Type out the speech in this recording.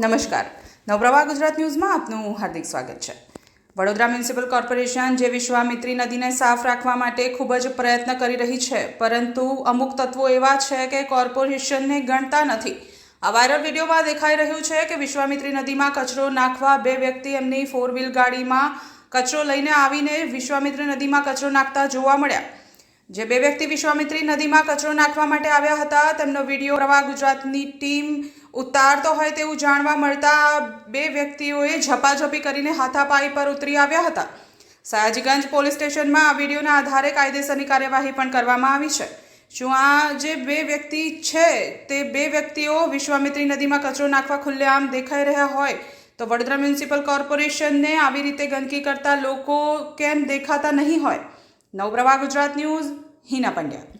નમસ્કાર. નવપ્રવાહ ગુજરાત ન્યૂઝમાં આપનું હાર્દિક સ્વાગત છે. વડોદરા મ્યુનિસિપલ કોર્પોરેશન જે વિશ્વામિત્રી નદીને સાફ રાખવા માટે ખૂબ જ પ્રયત્ન કરી રહી છે, પરંતુ અમુક તત્વો એવા છે કે કોર્પોરેશનને ગણતા નથી. આ વાયરલ વિડીયોમાં દેખાઈ રહ્યું છે કે વિશ્વામિત્રી નદીમાં કચરો નાખવા બે વ્યક્તિ એમની ફોર વ્હીલ ગાડીમાં કચરો લઈને આવીને વિશ્વામિત્રી નદીમાં કચરો નાખતા જોવા મળ્યા. જે બે વ્યક્તિ વિશ્વામિત્રી નદીમાં કચરો નાખવા માટે આવ્યા હતા, તેમનો વીડિયો પ્રવાહ ગુજરાતની ટીમ ઉતારતો હોય તેવું જાણવા મળતા બે વ્યક્તિઓએ ઝપાઝપી કરીને હાથાપાઈ પર ઉતરી આવ્યા હતા. સયાજીગંજ પોલીસ સ્ટેશનમાં આ વિડીયોના આધારે કાયદેસરની કાર્યવાહી પણ કરવામાં આવી છે. શું આ જે બે વ્યક્તિ છે તે બે વ્યક્તિઓ વિશ્વામિત્રી નદીમાં કચરો નાખવા ખુલ્લેઆમ દેખાઈ રહ્યા હોય તો વડોદરા મ્યુનિસિપલ કોર્પોરેશનને આવી રીતે ગંદકી કરતા લોકો કેમ દેખાતા નહીં હોય? નવપ્રભા ગુજરાત ન્યૂઝ, હિના પંડ્યા.